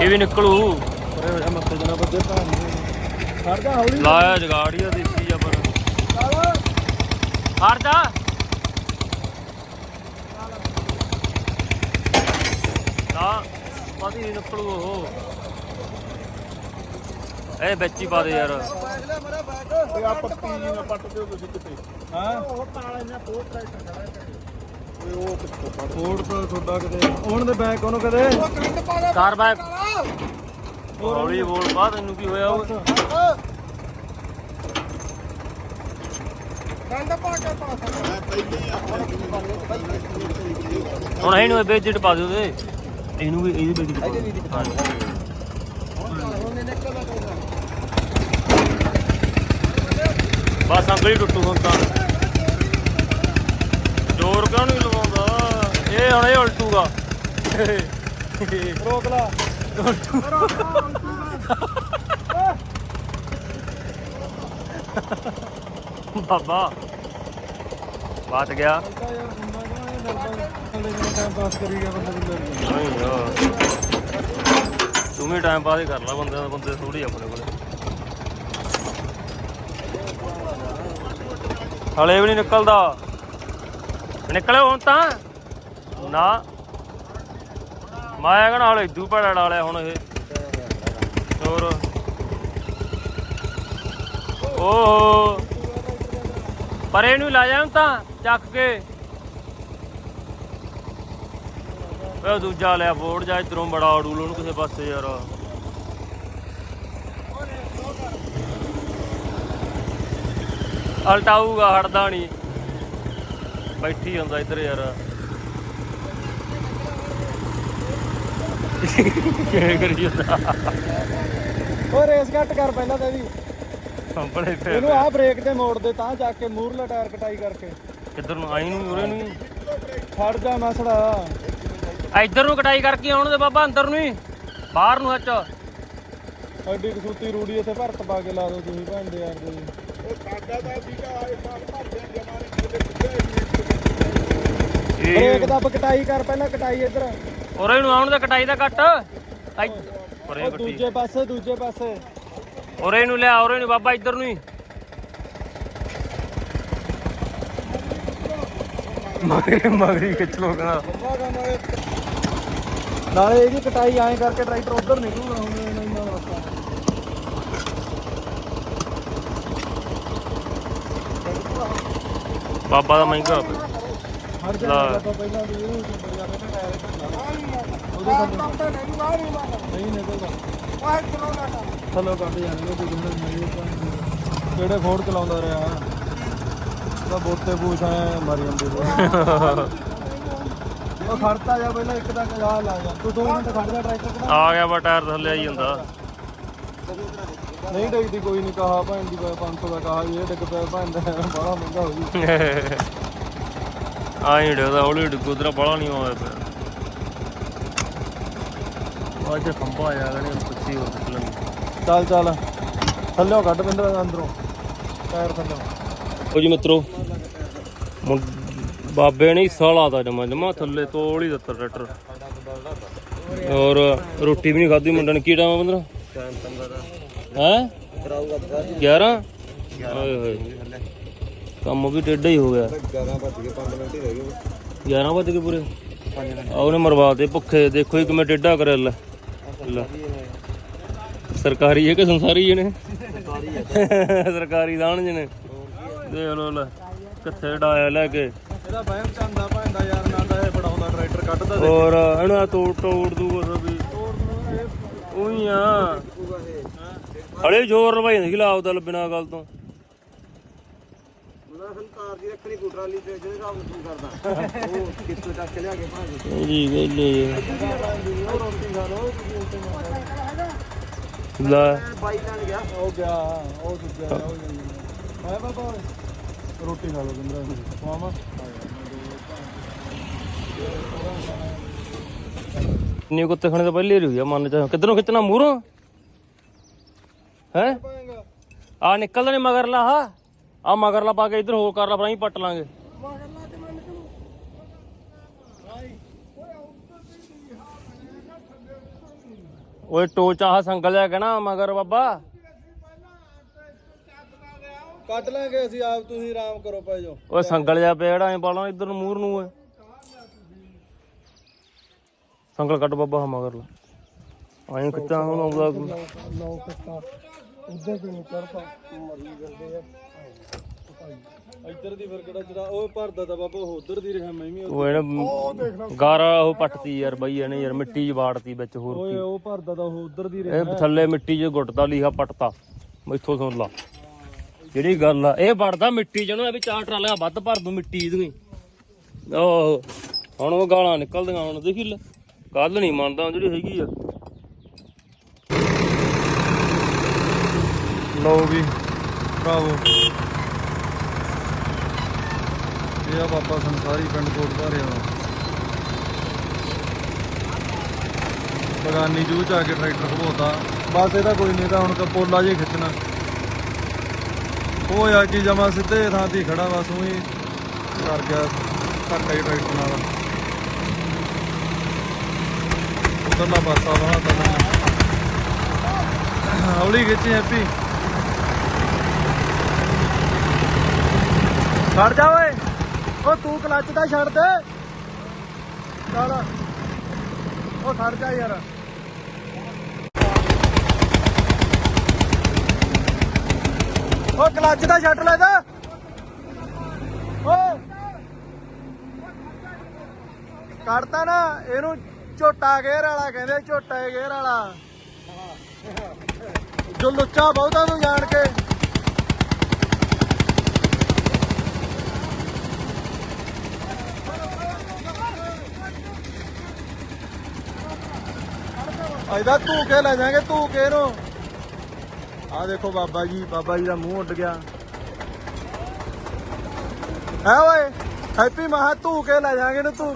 ਇਹ ਵੀ ਨਿਕਲੂ। ਅਰੇ ਹੋਇਆ ਮੱਥੇ ਜਨਾ ਬੱਜੇ ਭਾਣ ਖੜ ਹੌਲੀ ਲਾਇਆ ਜਗਾੜੀ ਦੇਸੀ ਆ ਪਰ। ਹਟ ਨਾ ਪਾਦੀ ਨਹੀਂ ਨਿਕਲੂ ਉਹ। ਇਹ ਵਿੱਚ ਹੀ ਪਾ ਦੇ ਯਾਰ। ਓਏ ਆ ਪੱਤੀ ਨਾ ਪੱਟ ਦਿਓ ਤੁਸੀਂ ਕਿਤੇ। ਹਾਂ। ਉਹ ਤਾਲ ਇਹਨਾਂ ਫੋਰ ਟਰੈਕਟਰ ਖੜਾ ਓਏ ਉਹ ਕਿੱਥੋਂ ਪੱਟ ਫੋਰ ਤਾਂ ਤੁਹਾਡਾ ਕਿਤੇ ਉਹਨਾਂ ਦੇ ਬੈਕ ਉਹਨੂੰ ਕਦੇ। ਕਾਰ ਬਾਈਕ ਹੌਲੀ ਬੋਲ ਬਾ ਤੈਨੂੰ ਕੀ ਹੋਇਆ ਓਏ ਹੁਣ ਇਹਨੂੰ ਇਹ ਬੇਜਿਟ ਪਾ ਦਿਓ ਤੇ। ਇਹਨੂੰ ਵੀ ਇਹਦੀ ਬੇਜਿਟ ਪਾ ਦਿਓ। ਹਾਂਜੀ ਬਸ ਅੰਗਲੀ ਟੁੱਟੂ ਹੁਣ ਤਾਂ। ਜ਼ੋਰ ਕਿਉਂ ਨਹੀਂ ਇਹ ਹੁਣ ਇਹ ਉਲਟੂਗਾ। ਰੋਕ ਲਾ। ਬਾਬਾ ਬਾਤ ਗਿਆ। ਬੰਦੇ ਤੂੰ ਵੀ ਟਾਈਮ ਪਾਸ ਹੀ ਕਰ ਲੈ ਬੰਦਿਆਂ ਦਾ ਬੰਦੇ ਥੋੜੀ ਆਪਣੇ ਕੋਲੇ। ਹਲੇ ਵੀ ਨਹੀਂ ਨਿਕਲਦਾ। ਨਿਕਲੇ ਹੁਣ ਤਾਂ। ਨਾ। ਮੈਂ ਕਹਣਾ ਹਲੇ ਇਦੂ ਭੜਾ ਡਾਲਿਆ ਹੁਣ ਇਹ। ਹੋਰ। ਓਹੋ। ਪਰ ਇਹਨੂੰ ਲਾ ਜਾ ਤਾਂ, ਚੱਕ ਕੇ। ਉਹ ਦੂਜਾ ਲਿਆ ਬੋਰਡ ਜਾ, ਇਧਰੋਂ ਬੜਾ ਅੜੂਲ ਉਹਨੂੰ ਕਿਸੇ ਪਾਸੇ ਯਾਰ। ਅਲਟਾਊਗਾ ਹਟਦਾ ਨਹੀਂ ਬੈਠੀ ਹੁੰਦਾ ਇੱਧਰ ਯਾਰ। ਕੀ ਕਰੀ ਜਾਂਦਾ ਓ ਰੇਸ ਘੱਟ ਕਰ ਪਹਿਲਾਂ ਤਾਂ ਇਹਦੀ। ਕੰਪਲੇ ਇਹਨੂੰ ਆਹ ਬ੍ਰੇਕ ਤੇ ਮੋੜ ਦੇ ਤਾਂ ਜਾ ਕੇ ਮੂਰਲਾ ਟਾਇਰ ਕਟਾਈ ਕਰਕੇ। ਕਿੱਧਰ ਨੂੰ? ਆਈ ਨੂੰ ਉਰੇ ਨੂੰ। ਹੀ? ਖੜ ਜਾ ਮਸੜਾ। ਇੱਧਰ ਨੂੰ ਕਟਾਈ ਕਰਕੇ ਆਉਣ ਦੇ ਬਾਬਾ ਅੰਦਰ ਨੂੰ ਹੀ। ਬਾਹਰ ਨੂੰ ਹੱਚ ਐਡੀ ਕਸੂਤੀ ਰੂੜੀ ਇੱਥੇ ਭਰਤ ਪਾ ਕੇ ਲਾ ਤੁਸੀਂ ਭੈਣ ਦੇ ਯਾਰ ਦੇ ਉਹ ਸਾਡਾ ਤਾਂ ਸੀਗਾ ਇਹ ਸਾਲ ਭਰਦੇ ਬ੍ਰੇਕ ਦਾ ਕਟਾਈ ਕਰ ਪਹਿਲਾਂ ਕਟਾਈ ਇੱਧਰ। ਉਰੇ ਨੂੰ ਆਉਣ ਦੇ ਕਟਾਈ ਦਾ ਕੱਟ। ਉਰੇ ਦੂਜੇ ਪਾਸੇ ਦੂਜੇ ਪਾਸੇ। ਉਰੇ ਨੂੰ ਲਿਆ ਉਰੇ ਨੂੰ ਬਾਬਾ ਇੱਧਰ ਨੂੰ ਹੀ। ਮਗਰੀ ਮਗਰੀ ਖਿੱਚ ਲੋ ਕਾ ਨਾਲੇ ਇਹਦੀ ਕਟਾਈ ਐਂ ਕਰਕੇ ਟਰੈਕਟਰ ਉਧਰ ਨਿਕਲੂਗਾ ਹੁਣ ਇਹਨਾਂ ਦਾ ਰਸਤਾ ਬਾਬਾ ਦਾ ਮਹਿੰਗਾ। ਹਰ ਜਾ ਲਾ। ਆਪਾਂ ਪਹਿਲਾਂ ਵੀ ਇਹਨੂੰ ਜਾ ਕੇ ਟਾਇਰ ਨਹੀਂ ਨਿਕਲਦਾ ਥੱਲੋਂ ਕੱਢ ਜਾਣਗੇ ਤੇ ਜਿੰਨੇ ਨਹੀਂ ਕਿਹੜੇ ਫੋੜ ਚਲਾਉਂਦਾ ਰਿਹਾ? ਉਹਦਾ ਬੋਤੇ ਪੂਛ ਐ ਮਰ ਜਾਂਦੇ ਉਹ ਖੜਤਾ ਜਾ ਪਹਿਲਾਂ ਇੱਕ ਤੱਕ ਜਾ ਲਾ ਜਾ। ਤੂੰ 2 ਮਿੰਟ ਖੜ ਜਾ ਟਰੈਕਟਰ ਕਿਹੜਾ ਆ ਗਿਆ? ਵਾ ਟਾਇਰ ਥੱਲੇ ਆਈ ਜਾਂਦਾ ਨਹੀਂ ਡਿੱਗਦੀ ਕੋਈ ਨਹੀਂ ਕਹਾ ਭੈਣ ਦੀ 500 ਦਾ ਕਹਾ ਇਹ ਡਿੱਗ ਪਿਆ ਭੈਣ ਦਾ ਬੜਾ ਮਹਿੰਗਾ ਹੋ ਜੂ ਆਈ ਡਿੱਗਦਾ ਹੌਲੀ ਡਿੱਗੂ ਤੇਰਾ ਬੜਾ ਨਹੀਂ ਹੋਇਆ ਖੰਭਾ ਹੋਰ ਨਿਕਲਣ ਚੱਲ ਚੱਲ। ਥੱਲਿਓ ਕੱਢ ਬਿੰਦਰ ਅੰਦਰੋਂ। ਟਾਇਰ ਥੱਲਿਓ। ਉਹ ਜੀ ਮਿੱਤਰੋ ਮੁੰ- ਬਾਬੇ ਨੇ ਹਿੱਸਾ ਲਾਤਾ ਜਮਾ ਜਮਾ ਥੱਲੇ ਤੋੜ ਹੀ ਦਿੱਤਾ ਟਰੈਕਟਰ। ਔਰ ਰੋਟੀ ਵੀ ਨਹੀਂ ਖਾਧੀ ਮੁੰਡੇ ਨੇ ਕੀ ਟਾਈਮ ਆ ਬੰਦਰਾ ਹੈ? 11 ਓਏ ਹੋਏ ਕੰਮ ਵੀ ਟੇਢਾ ਹੀ ਹੋ ਗਿਆ। 11 ਵੱਜ ਕੇ 5 ਮਿੰਟ ਹੀ ਰਹਿ ਗਏ। 11 ਵਜੇ ਕੇ ਪੂਰੇ। ਆ ਉਹਨੇ ਮਰਵਾ ਤੇ ਭੁੱਖੇ ਦੇਖੋ ਹੀ ਕਿਵੇਂ ਟੇਢਾ ਕਰਿਆ ਲੈ ਲੈ ਸਰਕਾਰੀ ਹੈ ਕਿ ਸੰਸਾਰੀ ਨੇ ਸਰਕਾਰੀ ਦਾਣ ਜਨੇ ਦੇਖ ਲੋ ਲੈ ਕਿੱਥੇ ਡਾਇਆ ਲੈ ਕੇ। ਇਹਦਾ ਬਹਿਮ ਚੰਦਾ ਭਾਂਦਾ ਯਾਰ ਨਾਲ ਦਾ ਇਹ ਫੜਾਉਂਦਾ ਟਰੈਕਟਰ ਕੱਢਦਾ ਦੇ ਹੋਰ ਇਹਨੂੰ ਤੋੜ ਤੋੜ ਦੂਗਾ ਸਭ ਵੀ। ਉਹੀ ਆ। ਹਲੇ ਜ਼ੋਰ ਲਵਾਈ ਨਹੀਂ ਲਾਉ ਦਲ ਬਿਨਾ ਗੱਲ ਤੋਂ। ਉਹਦਾ ਸੰਕਾਰ ਦੀ ਰੱਖਣੀ ਕੋ ਟਰਾਲੀ ਤੇ ਜਿਹਦੇ ਹਿਸਾਬ ਨਾਲ ਤੂੰ ਕਰਦਾ। ਉਹ ਕਿੱਥੋਂ ਚੱਕ ਕੇ ਲਿਆ ਕੇ ਭਾਂਜੀ ਜੀ ਵੇਲੇ ਉਹ ਰੋਟੀ ਖਾ ਲੋ। ਲੈ ਬਾਈ ਲੈਣ ਗਿਆ। ਉਹ ਗਿਆ ਉਹ ਦੂਜਾ ਉਹ ਆਇਆ ਬਾਬਾ। ਰੋਟੀ ਖਾ ਲੋ ਜਿੰਦਰਾ ਮਾਮਾ ਨੀ ਕੁੱਤੇ ਖਾਣੇ ਤੋਂ ਪਹਿਲੇ ਹੀ ਹੋਈ ਆ ਮਨ ਚ ਕਿੱਧਰੋਂ ਖਿੱਚਣਾ ਮੂਹਰੋਂ? ਹੈ? ਆ ਨਿਕਲਦਾ ਨਹੀਂ ਮਗਰਲਾ ਹਾ ਆ ਮਗਰਲਾ ਪਾ ਕੇ ਇੱਧਰ ਹੋਰ ਕਰ ਲਾ ਅਸੀਂ ਪੱਟ ਲਾਂਗੇ। ਓਏ ਟੋਚ ਆਹ ਸੰਗਲ ਜਾ ਕੇ ਨਾ ਮਗਰ ਬਾਬਾ। ਕੱਟ ਲਾਂਗੇ ਅਸੀਂ ਆਪ ਤੁਸੀਂ ਆਰਾਮ ਕਰੋ ਪੈ ਜਾਓ। ਓਏ ਸੰਗਲ ਜਾ ਪਿਆ ਜਿਹੜਾ ਐ ਪਾਲਾਂ ਇਧਰ ਨੂੰ ਮੂਰ ਨੂੰ ਓਏ। ਸੰਗਲ ਕੱਟ ਬਾਬਾ ਹਾਂ ਮਗਰ ਲਾ ਐਂ ਕਿੱਦਾਂ ਹੁਣ ਆਉਂਦਾ ਲਓ ਕਿਤਾ ਉੱਧਰ ਤੇ ਨਹੀਂ ਕਰਦਾ ਮਰੀ ਜਾਂਦੇ ਆ ਇੱਧਰ ਦੀ ਫਿਰ ਕਿਹੜਾ ਜਿਹੜਾ ਉਹ ਭਰਦਾ ਤਾਂ ਬਾਬਾ ਉਹ ਉੱਧਰ ਦੀ ਰਿਹਾ ਮੈਂ ਵੀ ਉਹ ਇਹਨੇ ਗਾਰਾ ਉਹ ਪੱਟਤੀ ਯਾਰ ਬਈ ਇਹਨੇ ਯਾਰ ਮਿੱਟੀ 'ਚ ਵਾੜਤੀ ਵਿੱਚ ਹੋਰ ਓਏ ਉਹ ਭਰਦਾ ਤਾਂ ਉਹ ਉੱਧਰ ਦੀ ਰਿਹਾ। ਇਹ ਥੱਲੇ ਮਿੱਟੀ 'ਚ ਗੁੱਟਦਾ ਲੀਹਾ ਪੱਟਤਾ। ਮੈਥੋਂ ਸੁਣ ਲਾ। ਜਿਹੜੀ ਗੱਲ ਆ ਇਹ ਵੜਦਾ ਮਿੱਟੀ 'ਚ ਨਾ ਵੀ ਚਾਰ ਟਰਾਲੀਆਂ ਵੱਧ ਭਰ ਦੂੰ ਮਿੱਟੀ ਦੀਆਂ ਓਹ ਹੁਣ ਉਹ ਗਾਲਾਂ ਨਿਕਲਦੀਆਂ ਹੁਣ ਦੇਖੀ ਲੈ। ਕੱਲ ਨਹੀਂ ਮੰਨਦਾ ਜਿਹੜੀ ਹੈਗੀ ਆ। ਲਓ ਵੀ ਭਰਾਵੋ। ਇਹ ਆ ਬਾਬਾ ਸੰਸਾਰੀ ਪਿੰਡ ਕੋਟ ਬਗਾਨੀ ਜੂ ਚ ਆ ਕੇ ਟਰੈਕਟਰ ਖਬੋਤਾ ਬਸ ਇਹਦਾ ਕੋਈ ਨਹੀਂ ਤਾਂ ਹੁਣ ਤਾਂ ਪੋਲਾ ਜੇ ਖਿੱਚਣਾ। ਉਹ ਆ ਕੀ ਜਮਾ ਸਿੱਧੇ ਥਾਂ ਤੇ ਹੀ ਖੜਾ ਬਸ ਉਹੀ ਕਰ ਗਿਆ, ਧੱਕਾ ਹੀ ਟਰੈਕਟਰ ਨਾਲ। ਉਧਰਲਾ ਪਾਸਾ ਵਾ ਤਾਂ ਹੌਲੀ ਖਿੱਚੀ ਹੈਪੀ। ਛੱਡ ਜਾ ਓਏ। ਉਹ ਤੂੰ ਕਲੱਚ ਦਾ ਛੱਡ ਦੇ। ਚੱਲ। ਉਹ ਖੜ ਜਾ ਯਾਰ। ਉਹ ਕਲੱਚ ਦਾ ਛੱਡ ਲੈ ਦਾ ਓਏ ਕੱਢਤਾ ਨਾ, ਇਹਨੂੰ ਝੋਟਾ ਗੇਰ ਵਾਲਾ ਕਹਿੰਦੇ, ਝੋਟਾ ਗੇਰ ਵਾਲਾ। ਜੋ ਲੁੱਚਾ ਬਹੁਤਾ ਨੂੰ ਜਾਣ ਕੇ। ਇਹਦਾ ਧੂ ਕੇ ਲੈ ਜਾਾਂਗੇ ਧੂ ਨੂੰ ਆ ਦੇਖੋ ਬਾਬਾ ਜੀ ਬਾਬਾ ਜੀ ਦਾ ਮੂੰਹ ਉੱਡ ਗਿਆ। ਹੈ ਓਏ, ਹੈਪੀ ਮਹਾ ਧੂ ਕੇ ਲੈ ਜਾਾਂਗੇ ਨੂੰ ਧੂ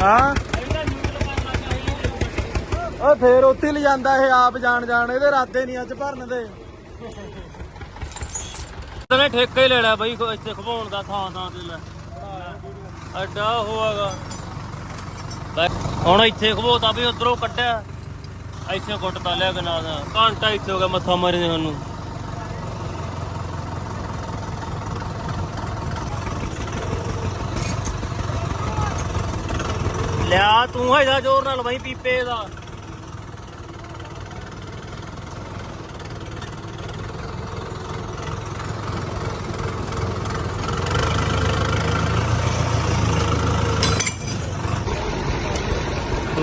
ਹਾਂ? ਉਹ ਫੇਰ ਉੱਥੇ ਹੀ ਲਿਜਾਂਦਾ ਇਹ ਆਪ ਜਾਣ ਜਾਣ, ਇਹਦੇ ਇਰਾਦੇ ਨਹੀਂ ਅੱਜ ਭਰਨ ਦੇ। ਤਨੇ ਠੇਕਾ ਹੀ ਲੈਣਾ ਬਈ, ਇੱਥੇ ਖਵਾਉਣ ਦਾ ਥਾਂ ਥਾਂ ਤੇ ਲੈ। ਐਡਾ ਹੋਆਗਾ। ਹੁਣ ਇੱਥੇ ਖਵਾਉਤਾ ਵੀ ਉਧਰੋਂ ਕੱਢਿਆ। ਇੱਥੇ ਗੁੱਟਦਾ ਲਿਆ ਕੇ ਨਾਲ। ਘੰਟਾ ਇੱਥੇ ਹੋ ਗਿਆ ਮੱਥਾ ਮਾਰੀ ਨੇ ਸਾਨੂੰ। ਲਿਆ, ਤੂੰ ਹੈਗਾ ਜ਼ੋਰ ਨਾਲ ਬਾਈ ਪੀਪੇ ਦਾ।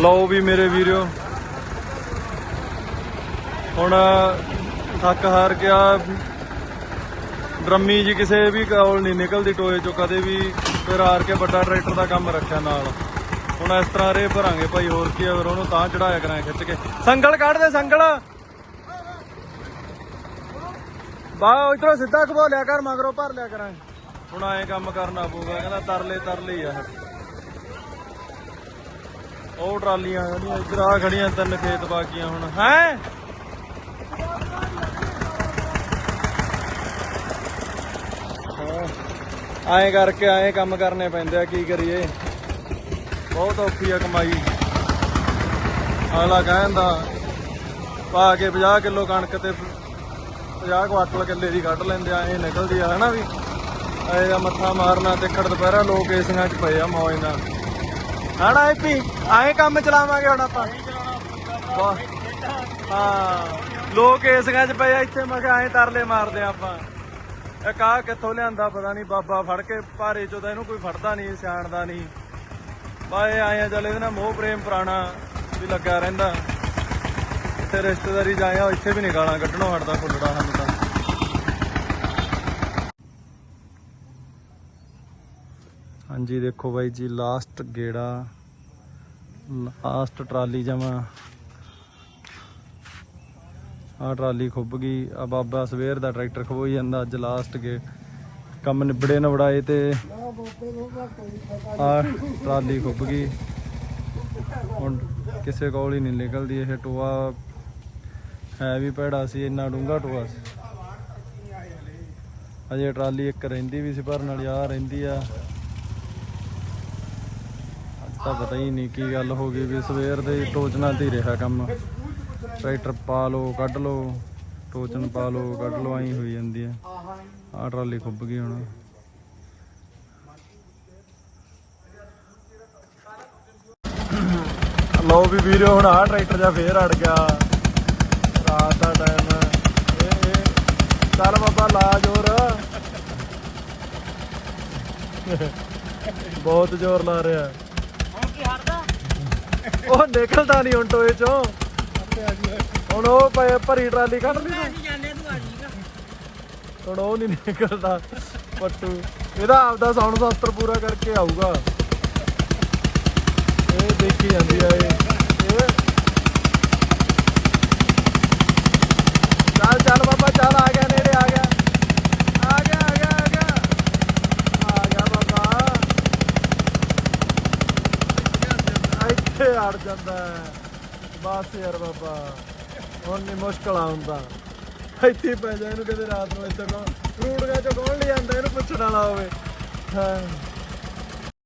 ਲਓ ਵੀ ਮੇਰੇ ਵੀਰਿਓ। ਹੁਣ ਥੱਕ ਹਾਰ ਗਿਆ। ਡਰਮੀ ਜੀ ਕਿਸੇ ਵੀ ਕੋਲ ਨਹੀਂ ਨਿਕਲਦੀ ਟੋਏ ਚੋਂ ਕਦੇ ਵੀ। ਫਿਰ ਹਾਰ ਕੇ ਵੱਡਾ ਟਰੈਕਟਰ ਦਾ ਕੰਮ ਰੱਖਿਆ ਨਾਲ। ਹੁਣ ਇਸ ਤਰ੍ਹਾਂ ਰੇ ਭਰਾਂਗੇ ਭਾਈ, ਹੋਰ ਕੀ ਅਗਰ ਉਹਨੂੰ ਤਾਂ ਚੜਾਇਆ ਕਰਾਂ ਖਿੱਚ ਕੇ। ਸੰਗਲ ਕੱਢ ਦੇ, ਸੰਗਲ। ਬਾ ਇਧਰੋਂ ਸਿੱਧਾ ਘਬੋ ਲਿਆ ਕਰ, ਮਗਰੋਂ ਭਰ ਲਿਆ ਕਰਾਂ ਹੁਣ ਐਂ ਕੰਮ ਕਰਨਾ ਪਊਗਾ, ਕਹਿੰਦਾ ਤਰਲੇ ਤਰਲੇ ਹੀ ਆ। ਉਹ ਟਰਾਲੀਆਂ ਖੜੀਆਂ ਇੱਧਰ ਆ ਖੜੀਆਂ, ਤਿੰਨ ਖੇਤ ਬਾਕੀਆਂ ਹੁਣ। ਹੈ? ਐਂ ਕਰਕੇ ਐਂ ਕੰਮ ਕਰਨੇ ਪੈਂਦੇ ਆ, ਕੀ ਕਰੀਏ? ਬਹੁਤ ਔਖੀ ਆ ਕਮਾਈ। ਅਗਲਾ ਕਹਿੰਦਾ, ਪਾ ਕੇ 50 ਕਿਲੋ ਕਣਕ ਤੇ 50 ਕੁਆਟਲ ਕਿੱਲੇ ਦੀ ਕੱਢ ਲੈਂਦੇ ਆ, ਇਹ ਨਿਕਲਦੀ ਆ, ਹਨਾ ਵੀ? ਐ ਦਾ ਮੱਥਾ ਮਾਰਨਾ ਤੇ ਖੜ ਦੁਪਹਿਰਾ ਲੋਕ ਏਸੀਆਂ 'ਚ ਪਏ ਆ ਮੌਜ ਨਾਲ। ਹਣਾ ਐਪੀ ਆਏ ਕੰਮ ਚਲਾਵਾਂਗੇ ਹੁਣ ਆਪਾਂ। ਹਾਂ ਲੋਕ ਏਸੀਆਂ 'ਚ ਪਏ ਆ ਇੱਥੇ ਮੈਂ ਕਿਹਾ ਐਂ ਤਰਲੇ ਮਾਰਦੇ ਆਪਾਂ। ਇਹ ਕਾ ਕਿੱਥੋਂ ਲਿਆਂਦਾ ਪਤਾ ਨਹੀਂ ਬਾਬਾ ਫੜ ਕੇ ਭਾਰੇ ਚੋਂ ਤਾਂ ਇਹਨੂੰ ਕੋਈ ਫੜਦਾ ਨਹੀਂ ਸਿਆਣਦਾ ਨਹੀਂ। ਬਾਏ ਆਏ ਆ ਚੱਲ ਇਹਦੇ ਨਾਲ ਮੋਹ ਪ੍ਰੇਮ ਪੁਰਾਣਾ ਵੀ ਲੱਗਾ ਰਹਿੰਦਾ। ਇੱਥੇ ਰਿਸ਼ਤੇਦਾਰੀ ਜਾਇਆ ਇੱਥੇ ਵੀ ਨਹੀਂ ਗਾਲਾਂ ਕੱਢਣੋਂ ਹਟਦਾ ਫੁੱਲੜਾ ਸਾਨੂੰ ਤਾਂ। ਹਾਂਜੀ, ਦੇਖੋ ਬਾਈ ਜੀ ਲਾਸਟ ਗੇੜਾ ਲਾਸਟ ਟਰਾਲੀ ਜਮਾ। ਆ ਟਰਾਲੀ ਖੁੱਭ ਗਈ। ਆ ਬਾਬਾ ਸਵੇਰ ਦਾ ਟਰੈਕਟਰ ਖਵੋਈ ਜਾਂਦਾ, ਅੱਜ ਲਾਸਟ ਗੇ ਕੰਮ ਨਿਬੜੇ ਨਾ ਵੜਾਏ ਤੇ ਆ ਟਰਾਲੀ ਖੁੱਭ ਗਈ। ਹੁਣ ਕਿਸੇ ਕੋਲ ਹੀ ਨਹੀਂ ਨਿਕਲਦੀ ਇਹ ਟੋਆ। ਹੈ ਵੀ ਭੈੜਾ ਸੀ, ਇੰਨਾ ਡੂੰਘਾ ਟੋਆ ਸੀ। ਅਜੇ ਟਰਾਲੀ ਇੱਕ ਰਹਿੰਦੀ ਵੀ ਸੀ, ਭਰਨ ਵਾਲੀ ਆ ਰਹਿੰਦੀ ਆ। ਤਾਂ ਪਤਾ ਹੀ ਨਹੀਂ ਕੀ ਗੱਲ ਹੋ ਗਈ ਵੀ ਸਵੇਰ ਦੇ ਟੋਚਨਾ ਤੇ ਰਿਹਾ ਕੰਮ। ਟਰੈਕਟਰ ਪਾ ਲਓ, ਕੱਢ ਲਓ, ਟੋਚਨ ਪਾ ਲਓ, ਕੱਢ ਲਓ, ਐਂ ਹੋਈ ਜਾਂਦੀ ਆ ਆਹ ਟਰਾਲੀ ਖੁੱਬ ਗਈ ਹੁਣ। ਲਓ ਵੀ ਵੀਰੋ, ਹੁਣ ਆਹ ਟਰੈਕਟਰ ਜਾਂ ਫੇਰ ਅੜ ਗਿਆ। ਰਾਤ ਦਾ ਟਾਈਮ ਇਹ ਇਹ, ਚੱਲ ਬਾਬਾ, ਲਾ ਜੋਰ। ਬਹੁਤ ਜ਼ੋਰ ਲਾ ਰਿਹਾ। ਉਹ ਨਿਕਲਦਾ ਨਹੀਂ ਹੁਣ ਟੋਏ ਚੋਂ। ਹੁਣ ਉਹ ਪਏ ਭਰੀ ਟਰਾਲੀ ਕੱਢ ਲਈ ਤੂੰ। ਹੁਣ ਉਹ ਨਹੀਂ ਨਿਕਲਦਾ ਪੱਟੂ। ਇਹਦਾ ਆਪਦਾ ਸਾਊਂਡ ਸ਼ਾਸਤਰ ਪੂਰਾ ਕਰਕੇ ਆਊਗਾ। ਇਹ ਦੇਖੀ ਜਾਂਦੀ ਆ ਇਹ ਚੱਲ ਚੱਲ ਬਾਬਾ ਚੱਲ ਆ ਗਿਆ ਨੇੜੇ ਆ ਗਿਆ ਆ ਗਿਆ ਆ ਗਿਆ ਆ ਗਿਆ ਆ ਗਿਆ ਬਾਬਾ ਇੱਥੇ ਅੜ ਜਾਂਦਾ ਬਸ ਯਾਰ ਬਾਬਾ, ਹੁਣ ਨਹੀਂ ਮੁਸ਼ਕਲ ਆਉਂਦਾ। ਇੱਥੇ ਪੈ ਜਾ, ਇਹਨੂੰ ਕਿਤੇ ਰਾਤ ਨੂੰ ਇੱਥੇ ਕੌਣ ਰੂੜਗਾ ਚ ਕੌਣ ਲੈ ਜਾਂਦਾ ਇਹਨੂੰ ਪੁੱਛਣ ਵਾਲਾ ਹੋਵੇ। ਹਾਂ।